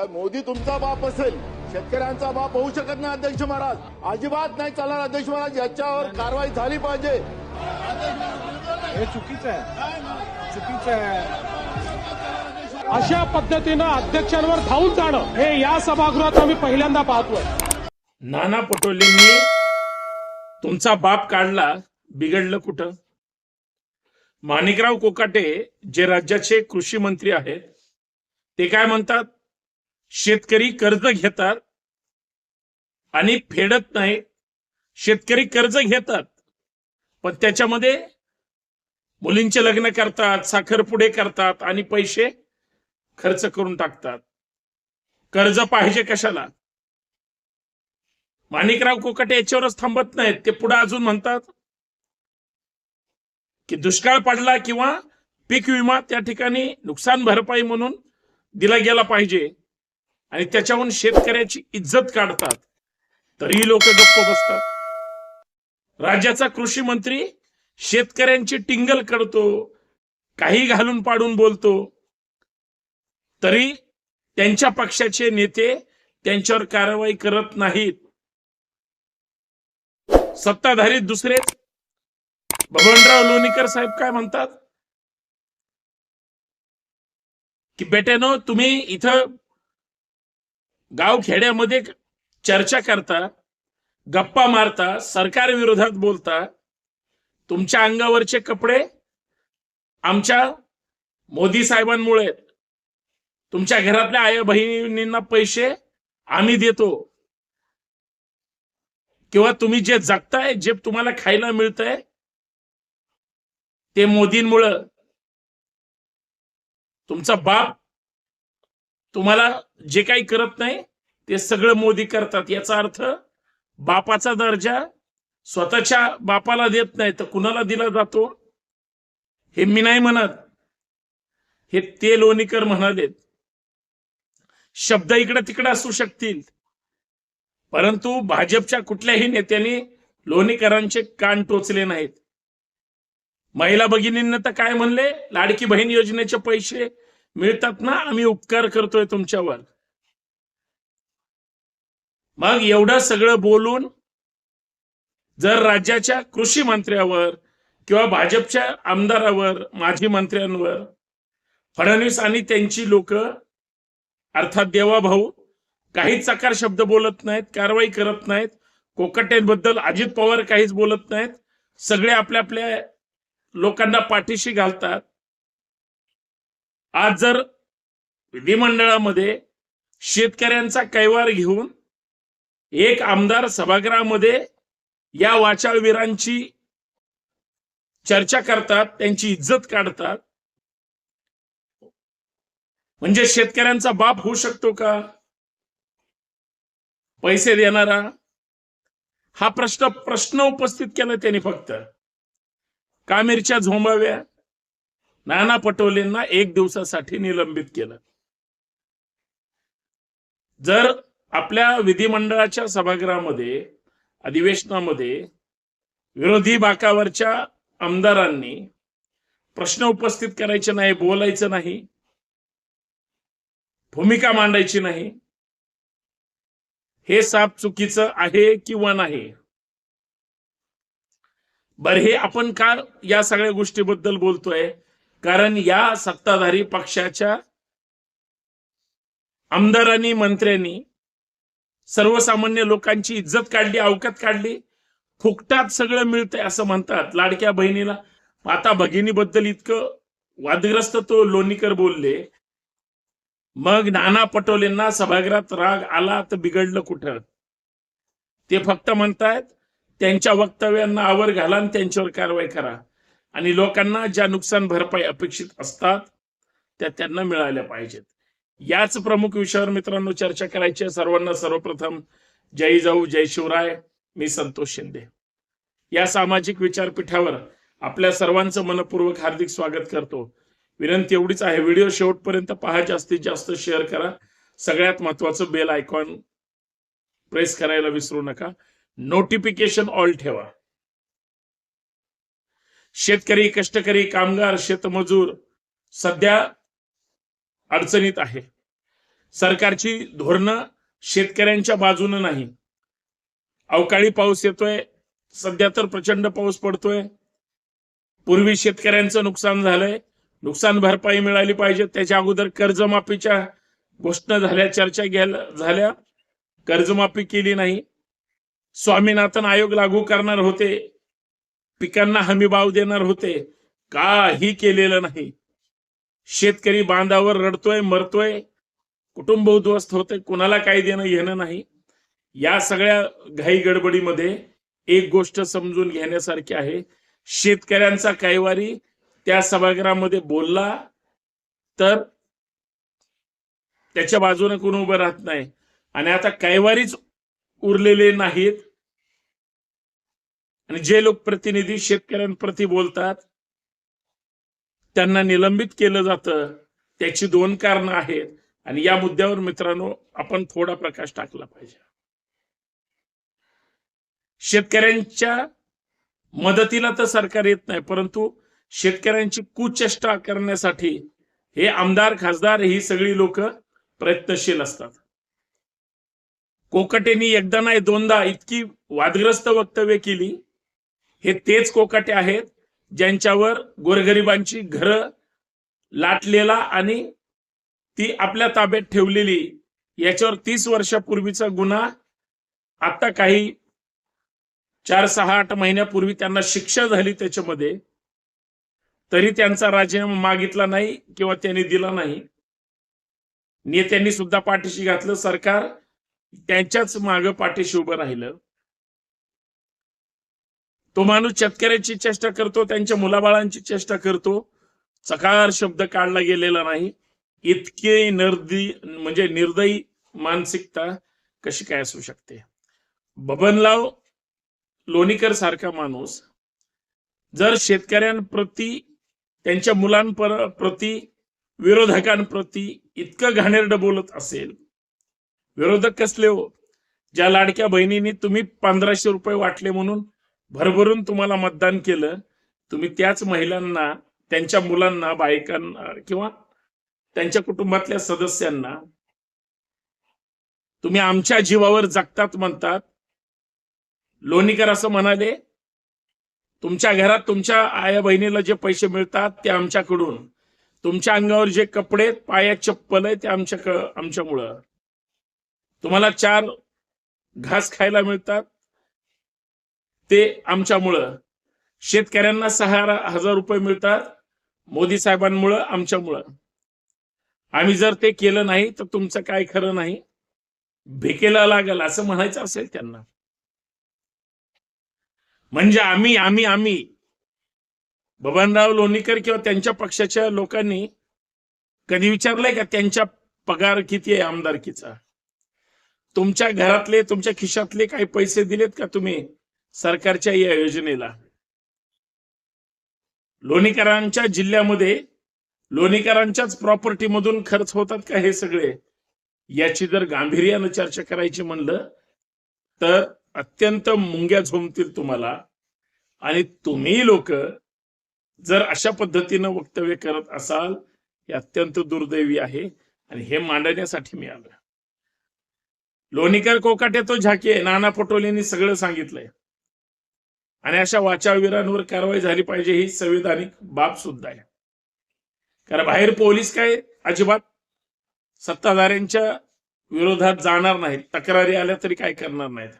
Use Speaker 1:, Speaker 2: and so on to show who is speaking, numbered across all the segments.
Speaker 1: काय मोदी तुमचा बाप असेल शेतकऱ्यांचा बाप होऊ शकत नाही अध्यक्ष महाराज. अजिबात नाही चालणार अध्यक्ष महाराज याच्यावर कारवाई झाली पाहिजे.
Speaker 2: हे चुकीचं आहे. चुकीचं आहे.
Speaker 3: अशा पद्धतीनं अध्यक्षांवर धावून जाणं हे या सभागृहात आम्ही पहिल्यांदा पाहतोय.
Speaker 4: नाना पटोलेंनी तुमचा बाप काढला बिघडलं कुठं? माणिकराव कोकाटे जे राज्याचे कृषी मंत्री आहेत ते काय म्हणतात? शेतकरी कर्ज घेतात आणि फेडत नाही. शेतकरी कर्ज घेतात. पण त्याच्यामध्ये मुलींचे लग्न करतात साखरपुडे करतात आणि पैसे खर्च करून टाकतात. कर्ज पाहिजे कशाला? माणिकराव कोकाटे याच्यावरच थांबत नाहीत. ते पुढे अजून म्हणतात की दुष्काळ पडला किंवा पीक विमा त्या ठिकाणी नुकसान भरपाई म्हणून दिला गेला पाहिजे. आणि त्याच्याहून शेतकऱ्याची इज्जत काढतात. तरीही लोक गप्प बसतात. राज्याचा कृषी मंत्री शेतकऱ्यांची टिंगल करतो काही घालून पाडून बोलतो. तरी त्यांच्या पक्षाचे नेते त्यांच्यावर कारवाई करत नाहीत. सत्ताधारी दुसरे बबनराव लोणीकर साहेब काय म्हणतात? की बेट्यानो तुम्ही इथं गाव खेड्यामध्ये चर्चा करता गप्पा मारता सरकार विरोधात बोलता तुमच्या अंगावरचे कपडे आमच्या मोदी साहेबांमुळे तुमच्या घरातल्या आई बहिणींना पैसे आम्ही देतो. किंवा तुम्ही जे जगताय जे तुम्हाला खायला मिळतंय ते मोदींमुळं. तुमचा बाप तुम्हाला जे काही करत नाही ते सगळं मोदी करतात. याचा अर्थ बापाचा दर्जा स्वतःच्या बापाला देत नाही तर कुणाला दिला जातो? हे मी नाही म्हणत. हे ते लोणीकर म्हणालेत. शब्द इकडे तिकडे असू शकतील. परंतु भाजपच्या कुठल्याही नेत्याने लोणीकरांचे कान टोचले नाहीत. महिला भगिनींना तर काय म्हणले? लाडकी बहीण योजनेचे पैसे मिळतात ना आम्ही उपकार करतोय तुमच्यावर. मग एवढं सगळं बोलून जर राज्याच्या कृषी मंत्र्यावर किंवा भाजपच्या आमदारावर माजी मंत्र्यांवर फडणवीस आणि त्यांची लोक अर्थात देवाभाऊ काही चकार शब्द बोलत नाहीत कारवाई करत नाहीत कोकटेंबद्दल अजित पवार काहीच बोलत नाहीत सगळे आपल्या आपल्या लोकांना पाठीशी घालतात आज जर विधिमंडळामध्ये शेतकऱ्यांचा कैवार घेऊन एक आमदार सभागृहामध्ये या वाचाळवीरांची चर्चा करतात त्यांची इज्जत काढतात म्हणजे शेतकऱ्यांचा बाप होऊ शकतो का? पैसे देणारा? हा प्रश्न प्रश्न उपस्थित केला त्यांनी फक्त. का मिरच्या झोंबाव्या नाना पटोलेंना एक दिवसासाठी निलंबित केलं. जर आपल्या विधिमंडळाच्या सभागृहामध्ये अधिवेशनामध्ये विरोधी बाकावरच्या आमदारांनी प्रश्न उपस्थित करायचे नाही बोलायचं नाही भूमिका मांडायची नाही हे साप चुकीचं आहे किंवा नाही? बर हे आपण का या सगळ्या गोष्टीबद्दल बोलतोय? कारण या सत्ताधारी पक्षाच्या आमदारांनी मंत्र्यांनी सर्वसामान्य लोकांची इज्जत काढली अवकात काढली. फुकटात सगळं मिळतंय असं म्हणतात लाडक्या बहिणीला. आता भगिनीबद्दल इतकं वादग्रस्त तो लोणीकर बोलले. मग नाना पटोलेंना सभागृहात राग आला तर बिघडलं कुठं? ते फक्त म्हणतायत त्यांच्या वक्तव्यांना आवर घाला आणि त्यांच्यावर कारवाई करा. आणि लोकांना ज्या नुकसान भरपाई अपेक्षित असतात त्या त्यांना मिळाल्या पाहिजेत. याच प्रमुख विषयावर मित्रांनो चर्चा करायची आहे. सर्वांना सर्वप्रथम जय जाऊ जय शिवराय. मी संतोष शिंदे. या सामाजिक विचारपीठावर आपल्या सर्वांचं मनपूर्वक हार्दिक स्वागत करतो. विनंती एवढीच आहे. व्हिडिओ शेवटपर्यंत पहा. जास्तीत जास्त शेअर करा. सगळ्यात महत्वाचं बेल आयकॉन प्रेस करायला विसरू नका. नोटिफिकेशन ऑल ठेवा. शेतकरी कष्टकरी कामगार शेतमजूर सध्या अडचणीत आहे. सरकारची धोरणं शेतकऱ्यांच्या बाजूनं नाही. अवकाळी पाऊस येतोय सध्या तर प्रचंड पाऊस पडतोय. पूर्वी शेतकऱ्यांचं नुकसान झालंय. नुकसान भरपाई मिळाली पाहिजे. त्याच्या अगोदर कर्जमाफीच्या घोषणा झाल्या चर्चा घ्यायला झाल्या. कर्जमाफी केली नाही. स्वामीनाथन आयोग लागू करणार होते. पिकांना हमी भाव देणार होते. काही केलेलं नाही. शेतकरी बांधावर रडतोय मरतोय. कुटुंब उद्ध्वस्त होते कुणाला काही देणं येणं नाही. या सगळ्या घाई गडबडीमध्ये एक गोष्ट समजून घेण्यासारखी आहे. शेतकऱ्यांचा कैवारी त्या सभागृहामध्ये बोलला तर त्याच्या बाजूने कोण उभं राहत नाही. आणि आता कैवारीच उरलेले नाहीत. आणि जे लोक प्रतिनिधी शेतकऱ्यांप्रती बोलतात त्यांना निलंबित केलं जातं त्याची दोन कारणं आहेत. आणि या मुद्द्यावर मित्रांनो आपण थोडा प्रकाश टाकला पाहिजे. शेतकऱ्यांच्या मदतीला तर सरकार येत नाही परंतु शेतकऱ्यांची कुचेष्टा करण्यासाठी हे आमदार खासदार ही सगळी लोक प्रयत्नशील असतात. कोकटेनी एकदा नाही दोनदा इतकी वादग्रस्त वक्तव्य केली. हे तेच कोकाटे आहेत ज्यांच्यावर गोरगरिबांची घरं लाटलेला आणि ती आपल्या ताब्यात ठेवलेली. याच्यावर तीस वर्षापूर्वीचा गुन्हा. आता काही चार सहा आठ महिन्यापूर्वी त्यांना शिक्षा झाली त्याच्यामध्ये. तरी त्यांचा राजीनामा मागितला नाही किंवा त्यांनी दिला नाही. नेत्यांनी सुद्धा पाठीशी घातलं. सरकार त्यांच्याच माग पाठीशी उभं राहिलं. तो माणूस शेतकऱ्याची चेष्टा करतो त्यांच्या मुलाबाळांची चेष्टा करतो. चकार शब्द काढला गेलेला नाही. इतके निर्दी म्हणजे निर्दयी मानसिकता कशी काय असू शकते? बबनराव लोणीकर सारखा माणूस जर शेतकऱ्यांप्रती त्यांच्या मुलांप्रती विरोधकांप्रती इतकं घाणेरडं बोलत असेल विरोधक कसले हो? ज्या लाडक्या बहिणींनी तुम्ही पंधराशे रुपये वाटले म्हणून भरभरून तुम्हाला मतदान केलं तुम्ही त्याच महिलांना त्यांच्या मुलांना बायकांना किंवा त्यांच्या कुटुंबातल्या सदस्यांना तुम्ही आमच्या जीवावर जगतात म्हणतात. लोणीकर असं म्हणाले तुमच्या घरात तुमच्या आया बहिणीला जे पैसे मिळतात ते आमच्याकडून. तुमच्या अंगावर जे कपडे आहेत, चप्पल आहे ते आमच्या आमच्यामुळं. तुम्हाला चार घास खायला मिळतात ते आमच्यामुळं. शेतकऱ्यांना सहा हजार रुपये मिळतात मोदी साहेबांमुळं आमच्यामुळं. आम्ही जर ते केलं नाही तर तुमचं काय खरं नाही? भेकेला लागल असं म्हणायचं असेल त्यांना. म्हणजे आम्ही आम्ही आम्ही. बबनराव लोणीकर किंवा त्यांच्या पक्षाच्या लोकांनी कधी विचारलंय का त्यांच्या पगार किती आहे आमदारकीचा? तुमच्या घरातले तुमच्या खिशातले काही पैसे दिलेत का तुम्ही? सरकारच्या या योजनेला. लोणीकरांच्या जिल्ह्यामध्ये लोणीकरांच्याच प्रॉपर्टी मधून खर्च होतात का हे सगळे? याची जर गांभीर्यानं चर्चा करायची म्हणलं तर अत्यंत मुंग्या झोमतील तुम्हाला. आणि तुम्ही लोक जर अशा पद्धतीनं वक्तव्य करत असाल हे अत्यंत दुर्दैवी आहे. आणि हे मांडण्यासाठी मी आलो लोणीकर कोकाटे तो झाकी आहे. नाना पटोलेंनी सगळं सांगितलंय. आणि अशा वाचावीरांवर कारवाई झाली पाहिजे ही संविधानिक बाब सुद्धा आहे. कारण बाहेर पोलीस काय अजिबात सत्ताधाऱ्यांच्या विरोधात जाणार नाहीत. तक्रारी आल्या तरी काय करणार नाहीत.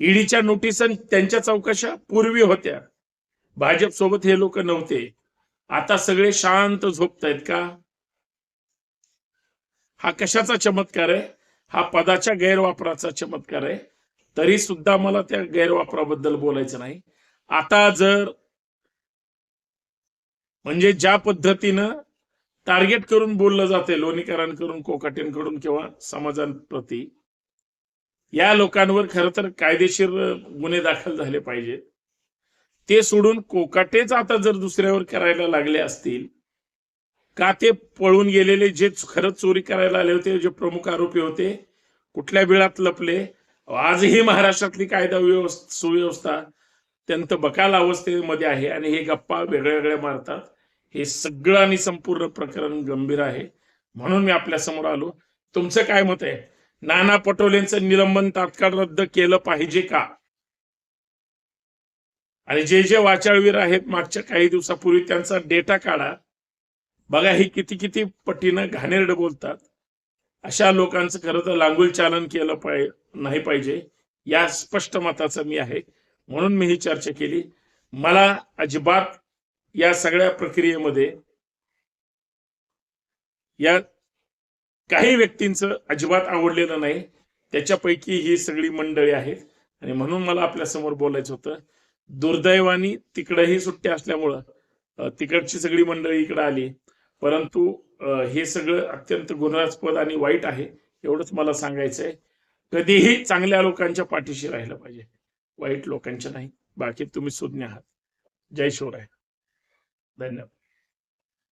Speaker 4: ईडीच्या नोटीस त्यांच्या चौकशा पूर्वी होत्या. भाजप सोबत हे लोक नव्हते. आता सगळे शांत झोपतायत का? हा कशाचा चमत्कार आहे? हा पदाच्या गैरवापराचा चमत्कार आहे? तरी सुद्धा मला त्या गैरवापराबद्दल बोलायचं नाही. आता जर म्हणजे ज्या पद्धतीनं टार्गेट करून बोललं जाते लोणीकरांकडून कोकाटेंकडून किंवा समाजांप्रती या लोकांवर खर तर कायदेशीर गुन्हे दाखल झाले पाहिजेत ते सोडून कोकाटेच आता जर दुसऱ्यावर करायला लागले असतील का ते पळून गेलेले जे खरंच चोरी करायला आले होते जे प्रमुख आरोपी होते कुठल्या बिळात लपले आजही महाराष्ट्रातली कायदा व्यवस्था सुव्यवस्था अत्यंत बकाल अवस्थेमध्ये आहे आणि हे गप्पा वेगळ्या वेगळ्या मारतात. हे सगळं आणि संपूर्ण प्रकरण गंभीर आहे. म्हणून मी आपल्यासमोर आलो. तुमचं काय मत आहे? नाना पटोलेंचं निलंबन तात्काळ रद्द केलं पाहिजे का? आणि जे जे वाचाळवीर आहेत मागच्या काही दिवसापूर्वी त्यांचा डेटा काढा. बघा हे किती किती पटीनं घाणेरडं बोलतात. अशा लोकांचं खरं तर लांगुल चालन केलं पाहि नाही पाहिजे. या स्पष्ट मताचं मी आहे. म्हणून मी ही चर्चा केली. मला अजिबात या सगळ्या प्रक्रियेमध्ये या काही व्यक्तींचं अजिबात आवडलेलं नाही. त्याच्यापैकी ही सगळी मंडळी आहेत. आणि म्हणून मला आपल्यासमोर बोलायचं होतं. दुर्दैवानी तिकडही सुट्ट्या असल्यामुळं तिकडची सगळी मंडळी इकडे आली. परंतु हे सगळं अत्यंत गुन्हास्पद आणि वाईट आहे एवढंच मला सांगायचं आहे कधीही चांगल्या लोकांच्या पाठीशी राहिलं पाहिजे. वाईट लोकांच्या नाही बाकी तुम्ही सुज्ञ आहात. जय शिवराय. धन्यवाद.